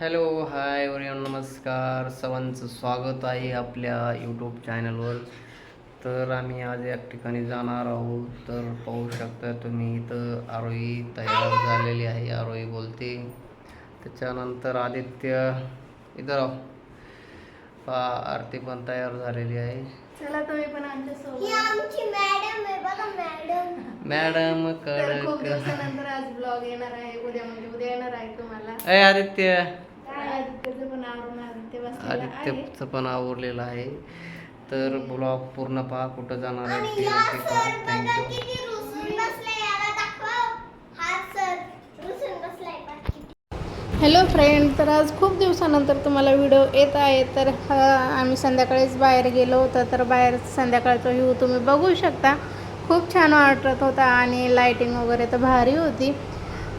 Hello hi everyone नमस्कार. सर्वांचं स्वागत आहे आपल्या यूट्यूब चॅनलवर तर आम्ही आज एक ठिकाणी जाणार आहोत. तर पाहू शकता तुम्ही इथं आरोही तयार झालेली आहे. आरोही बोलते. त्याच्यानंतर आदित्य इथं पा आरती पण तयार झालेली आहे. चला तुम्ही पण ही आमच्यासोबत आमची मॅडम आहे. बघा मॅडम मॅडम तर खूप कडक. दिवसानंतर आज ब्लॉग येणार आहे. उद्या म्हणजे उद्या येणार आहे तुम्हाला. अय आदित्य काय आदित्यचं पण आवडून आदित्य बसलेला आहे आदित्यचं पण आवडलेलं आहे. तर ब्लॉग पूर्ण पहा कुठं जाणार आहे ते नक्की पहा थँक्यू किती रुसून बसले याला दाखव. हा सर रुसून बसलाय बघ किती. हॅलो फ्रेंड तर आज खूप दिवसानंतर तुम्हाला व्हिडिओ येत आहे. तर हा आम्ही संध्याकाळीच बाहेर गेलो होतो. तर बाहेर संध्याकाळचा व्ह्यू तुम्ही बघू शकता. खूप छान वाटत होता आणि लाईटिंग वगैरे तर भारी होती.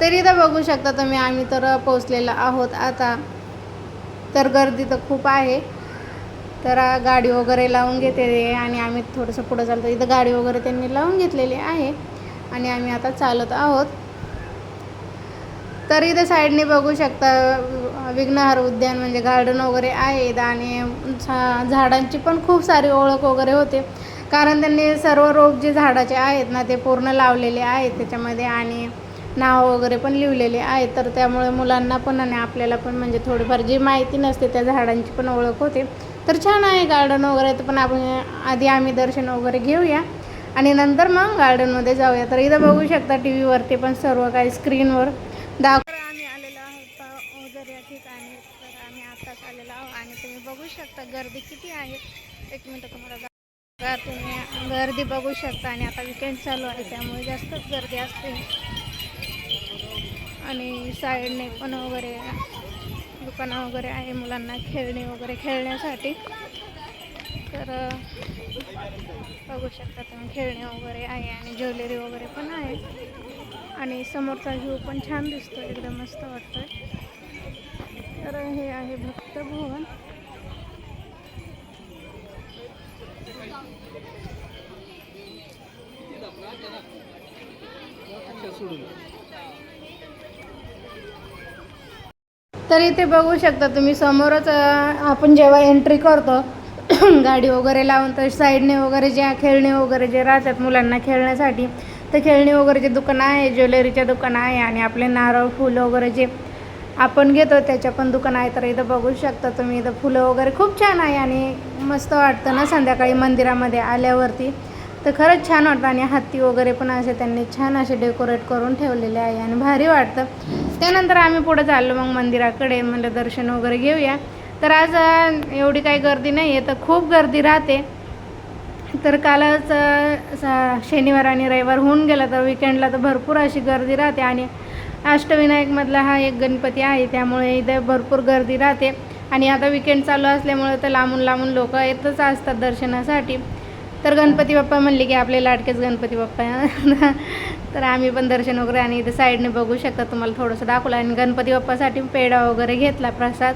तरी तर बघू शकता तुम्ही आम्ही तर पोचलेलो आहोत आता. तर गर्दी तर खूप आहे. तर गाडी वगैरे लावून घेते आणि आम्ही थोडंसं पुढं चालतो इथं गाडी वगैरे त्यांनी लावून घेतलेली आहे आणि आम्ही आता चालत आहोत. तर इथं साईडने बघू शकता विघ्नहार उद्यान म्हणजे गार्डन वगैरे आहेत आणि झा झाडांची पण खूप सारी ओळख वगैरे होते. कारण त्यांनी सर्व रोप जे झाडाचे आहेत ना ते पूर्ण लावलेले आहेत त्याच्यामध्ये आणि नाव वगैरे पण लिहिलेले आहे तर त्यामुळे मुलांना पण आणि आपल्याला पण म्हणजे थोडीफार जी माहिती नसते त्या झाडांची पण ओळख होते. तर छान आहे गार्डन वगैरे तर पण आपण आधी आम्ही दर्शन वगैरे घेऊया. आणि नंतर मग गार्डनमध्ये जाऊया. तर इथं बघू शकता टी व्हीवरती पण सर्व काही स्क्रीनवर दाख आम्ही आलेलो आहोत ओझर या ठिकाणी. तर आम्ही आत्ताच आलेलो आहोत. आणि तुम्ही बघू शकता गर्दी किती आहे. एक मिनटं तुम्हाला तुम्ही गर्दी बघू शकता. आणि आता विकेंड चालू आहे त्यामुळे जास्तच गर्दी असते. आणि साईडने पण वगैरे दुकानं वगैरे आहे मुलांना खेळणी वगैरे खेळण्यासाठी. तर बघू शकता तुम्ही खेळणे वगैरे आहे आणि ज्वेलरी वगैरे पण आहे. आणि समोरचा व्ह्यू पण छान दिसतो एकदम मस्त वाटतोय. तर हे आहे भक्त भवन. तर इथे बघू शकता तुम्ही समोरच आपण जेव्हा एंट्री करतो गाडी वगैरे लावून तर साईडने वगैरे ज्या खेळणे वगैरे जे राहतात मुलांना खेळण्यासाठी तर खेळणी वगैरेचे दुकानं आहे ज्वेलरीचे दुकानं आहे आणि आपले नारळ फुलं वगैरे जे आपण घेतो त्याच्या पण दुकान आहे. तर इथं बघू शकता तुम्ही इथं फुलं वगैरे खूप छान आहे आणि मस्त वाटतं ना संध्याकाळी मंदिरामध्ये आल्यावरती. तर खरंच छान वाटतं आणि हत्ती वगैरे पण असे त्यांनी छान असे डेकोरेट करून ठेवलेले आहे आणि भारी वाटतं. त्यानंतर आम्ही पुढे चाललो मग मंदिराकडे म्हणलं दर्शन वगैरे घेऊया. तर आज एवढी काही गर्दी नाही आहे तर खूप गर्दी राहते. तर कालच शनिवार आणि रविवार होऊन गेला तर विकेंडला तर भरपूर अशी गर्दी राहते. आणि अष्टविनायकमधला हा एक गणपती आहे त्यामुळे इथे भरपूर गर्दी राहते. आणि आता विकेंड चालू असल्यामुळे तर लांबून लांबून लोक येतच असतात दर्शनासाठी. तर गणपती बाप्पा म्हणले की आपले लाडकेच गणपती बाप्पा तर आम्ही पण दर्शन वगैरे आणि इथे साईडने बघू शकता. तुम्हाला थोडंसं दाखवलं. आणि गणपती बाप्पासाठी पेढा वगैरे घेतला प्रसाद.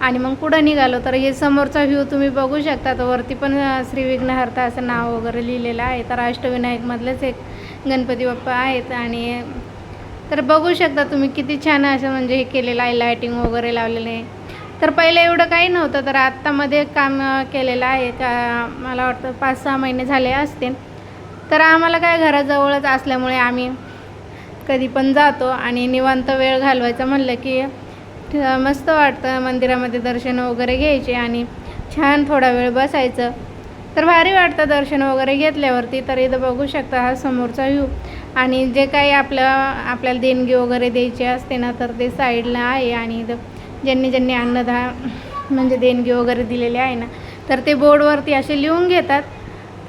आणि मग पुढं निघालो तर हे समोरचा व्ह्यू तुम्ही बघू शकता. तर वरती पण श्री विघ्नहर्ता असं नाव वगैरे लिहिलेलं आहे. तर अष्टविनायकमधलेच एक गणपती बाप्पा आहेत. आणि तर बघू शकता तुम्ही किती छान असं म्हणजे हे केलेलं आहे. लायटिंग वगैरे लावलेलं आहे. तर पहिले एवढं काही नव्हतं तर आत्तामध्ये काम केलेलं आहे. का मला वाटतं पाच सहा महिने झाले असतील. तर आम्हाला काय घराजवळच असल्यामुळे आम्ही कधी पण जातो आणि निवांत वेळ घालवायचा म्हणलं की मस्त वाटतं मंदिरामध्ये दर्शन वगैरे घ्यायचे आणि छान थोडा वेळ बसायचं. तर भारी वाटतं दर्शन वगैरे घेतल्यावरती तर इथं बघू शकता हा समोरचा व्ह्यू आणि जे काही आपलं आपल्याला देणगी वगैरे द्यायची असते ना तर ते साईडला आहे आणि इथं ज्यांनी ज्यांनी अन्नदा म्हणजे देणगी वगैरे दिलेली आहे ना तर ते बोर्डवरती असे लिहून घेतात.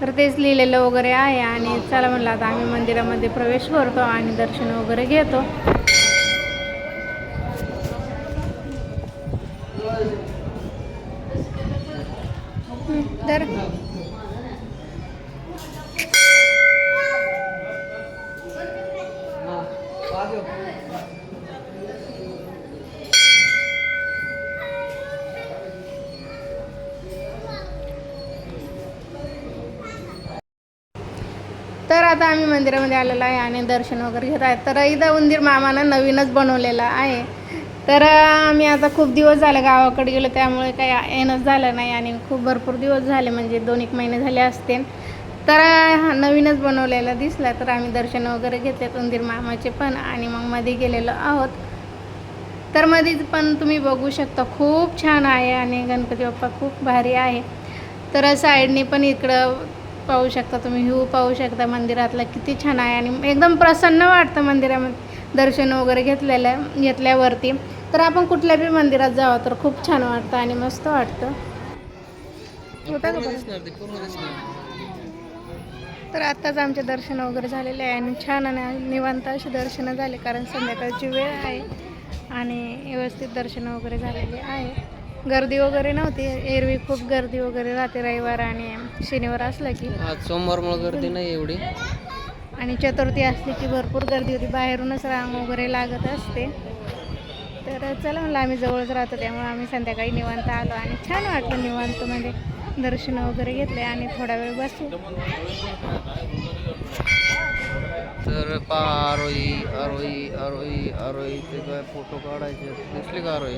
तर तेच लिहिलेलं वगैरे आहे आणि चला म्हणलं आता आम्ही मंदिरामध्ये प्रवेश करतो आणि दर्शन वगैरे घेतो. तर आता आम्ही मंदिरामध्ये आलेलो आहे आणि दर्शन वगैरे घेत आहे तर इथं उंदीर मामानं नवीनच बनवलेलं आहे. तर आम्ही आता खूप दिवस झाले गावाकडे गेलो त्यामुळे काही येणंच झालं नाही आणि खूप भरपूर दिवस झाले म्हणजे दोन एक महिने झाले असते तर हा नवीनच बनवलेला दिसला तर आम्ही दर्शन वगैरे घेतले उंदीर मामाचे पण आणि मग मध्ये गेलेलो आहोत. तर मध्येच पण तुम्ही बघू शकता खूप छान आहे आणि गणपती बाप्पा खूप भारी आहे. तर साईडने पण इकडं पाहू शकता तुम्ही व्ह्यू पाहू शकता मंदिरातला किती छान आहे. आणि एकदम प्रसन्न वाटतं मंदिरामध्ये. दर्शन वगैरे घेतलेलं घेतल्यावरती. तर आपण कुठल्या बी मंदिरात जावं तर खूप छान वाटतं आणि मस्त वाटतं? तर आत्ताच आमचे दर्शन वगैरे झालेले आहे आणि छान आणि निवांत अशी दर्शनं झाली कारण संध्याकाळची वेळ आहे आणि व्यवस्थित दर्शन वगैरे झालेले आहे. गर्दी वगैरे नव्हती. एरवी खूप गर्दी वगैरे राहते रविवार आणि शनिवार असलं की. आज सोमवारमुळे गर्दी नाही एवढी. आणि चतुर्थी असली की भरपूर गर्दी होती. बाहेरूनच रांग वगैरे लागत असते. तर चला म्हणलं आम्ही जवळच राहतो त्यामुळे आम्ही संध्याकाळी निवांत आलो आणि छान वाटलं निवांत म्हणजे दर्शन वगैरे घेतले आणि थोडा वेळ बसू. तर पा आरोई आरोई आरोई आरोईचे काय फोटो काढायचे? दिसले का आरोई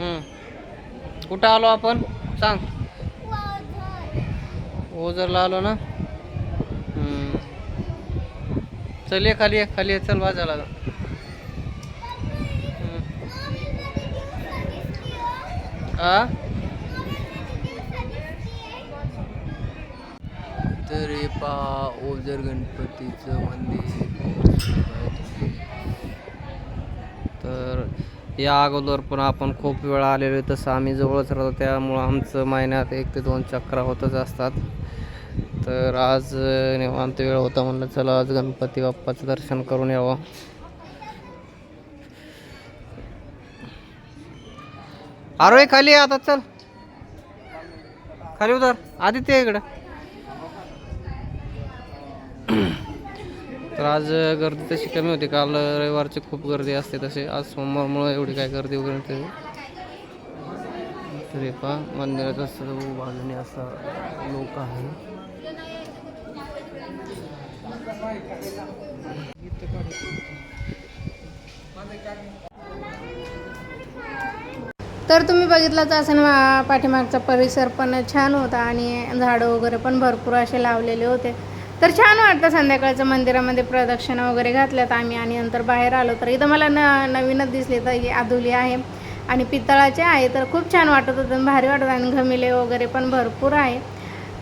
कुठं आलो आपण? सांग. ओझरला आलो ना? चल ये खाली ये खाली ये चल वाजायला आ? तर हे पहा ओझर गणपतीचं मंदिर तर या अगोदर पण आपण खूप वेळा आलेलो आहे तसं आम्ही जवळच राहतो त्यामुळं आमचं महिन्यात एक ते दोन चक्रा होतच असतात. तर आज निवांत वेळ होता म्हणलं चला आज गणपती बाप्पाचं दर्शन करून यावं. अरे खाली आता चल. खाली उतर. आदित्य इकडं. तर आज गर्दी तशी कमी होती. काल रविवारची खूप गर्दी असते तसे आज सोमवारमुळे एवढी काय गर्दी वगैरे नसते तरी पहा मंदिराचा सर्व बाजूने असा लोक आहे. तर तुम्ही बघितलंच असं पाठीमागचा परिसर पण छान होता आणि झाडं वगैरे पण भरपूर असे लावलेले होते. तर छान वाटतं संध्याकाळचं मंदिरामध्ये प्रदक्षिणा वगैरे घातल्यात आम्ही आणि नंतर बाहेर आलो तर इथं मला न नवीनच दिसली तर ही आधुली आहे आणि पितळाचे आहे तर खूप छान वाटत होतं भारी वाटत आणि घमिले वगैरे पण भरपूर आहे.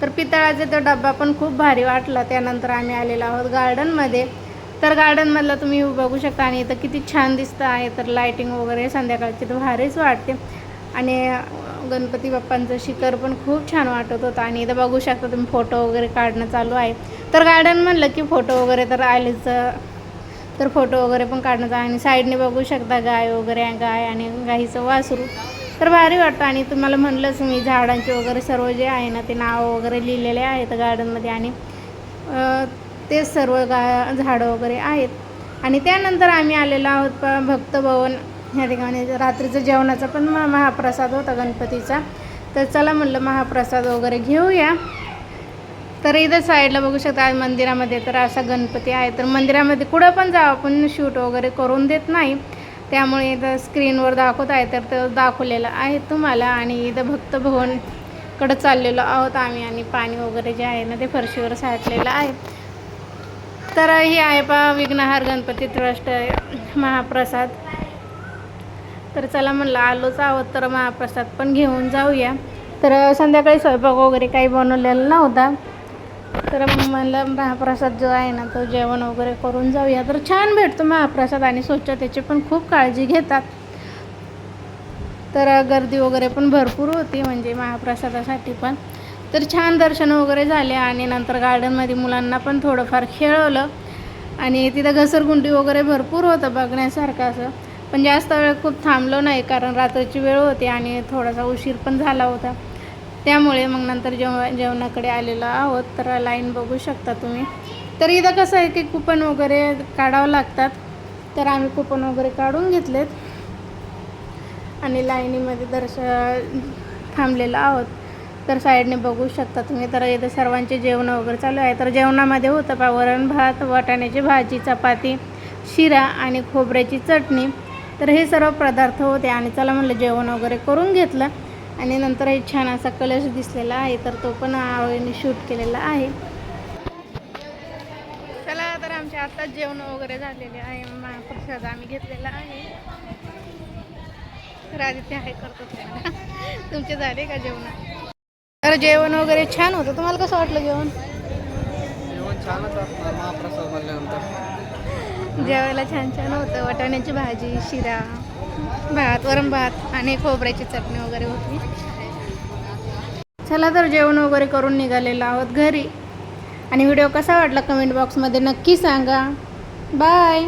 तर पितळाचे तो डब्बा पण खूप भारी वाटला. त्यानंतर आम्ही आलेलो आहोत गार्डनमध्ये. तर गार्डनमधला तुम्ही बघू शकता आणि इथं किती छान दिसतं आहे. तर लायटिंग वगैरे संध्याकाळची तर भारीच वाटते. आणि गणपती बाप्पांचं शिखर पण खूप छान वाटत होतं. आणि इथं बघू शकता तुम्ही फोटो वगैरे काढणं चालू आहे. तर गार्डन म्हणलं की फोटो वगैरे तर आलेच. तर फोटो वगैरे पण काढणं चालू आणि साईडने बघू शकता गाय वगैरे गाय आणि गाईचं वासरू. तर भारी वाटतं. आणि तुम्हाला म्हणलंच मी झाडांचे वगैरे सर्व जे आहे ना ते नाव वगैरे लिहिलेले आहेत गार्डनमध्ये आणि ते सर्व गा झाडं वगैरे आहेत. आणि त्यानंतर आम्ही आलेलो आहोत प भक्तभवन ह्या ठिकाणी रात्रीचं जेवणाचा पण म- महाप्रसाद होता गणपतीचा. तर चला म्हणलं महाप्रसाद वगैरे घेऊया. तर इथं साईडला बघू शकता मंदिरामध्ये तर असा गणपती आहे. तर मंदिरामध्ये कुठं पण जावं आपण शूट वगैरे करून देत नाही. त्यामुळे इथं स्क्रीनवर दाखवत आहे तर ते दाखवलेलं आहे तुम्हाला. आणि इथं भक्तभवनकडं चाललेलो आहोत आम्ही. आणि पाणी वगैरे जे आहे ना ते फरशीवर साठलेलं आहे. तर हे आहे पा विघ्नहार गणपती ट्रस्ट महाप्रसाद. तर चला म्हणलं आलोच आहोत तर महाप्रसाद पण घेऊन जाऊया. तर संध्याकाळी स्वयंपाक वगैरे काही बनवलेला नव्हता. तर मग म्हणलं महाप्रसाद जो आहे ना तो जेवण वगैरे करून जाऊया. तर छान भेटतो महाप्रसाद आणि स्वच्छतेची पण खूप काळजी घेतात. तर गर्दी वगैरे पण भरपूर होती म्हणजे महाप्रसादासाठी पण. तर छान दर्शन वगैरे झाले आणि नंतर गार्डनमध्ये मुलांना पण थोडंफार खेळवलं. आणि तिथं घसरगुंडी वगैरे भरपूर होतं बघण्यासारखं असं. पण जास्त वेळ खूप थांबलो नाही कारण रात्रीची वेळ होती आणि थोडासा उशीर पण झाला होता. त्यामुळे मग नंतर जेव जेवणाकडे आलेलो आहोत. तर लाईन बघू शकता तुम्ही. तर इथं कसं आहे की कुपन वगैरे काढावं लागतात. तर आम्ही कुपन वगैरे काढून घेतलेत. आणि लाईनीमध्ये दर्श थांबलेलो आहोत. तर साईडने बघू शकता तुम्ही. तर इथं सर्वांचे जेवण वगैरे चालू आहे. तर जेवणामध्ये होतं पा वरण भात वाटाण्याची भाजी चपाती शिरा आणि खोबऱ्याची चटणी. तर हे सर्व पदार्थ होते आणि चला म्हणलं जेवण वगैरे करून घेतलं. आणि नंतर हे छान असा कलश दिसलेला आहे तर तो पण आळूने शूट केलेला आहे. चला तर आमच्या आत्ताच जेवण वगैरे झालेले आहे महाप्रसाद आम्ही घेतलेला आहे. तर आदित्य आहे करतो तुम्हाला. तुमचे झाले का जेवण? तर जेवण वगैरे छान होतं. तुम्हाला कसं वाटलं जेवण? जेवण छानच महाप्रसाद म्हणल्यानंतर. जेवायला छान छान होतं. वाटाण्याची भाजी शिरा भात वरण भात आणि खोबऱ्याची चटणी वगैरे होती. चला तर जेवण वगैरे करून निघालेलो आहोत घरी. आणि व्हिडिओ कसा वाटला कमेंट बॉक्समध्ये नक्की सांगा. बाय!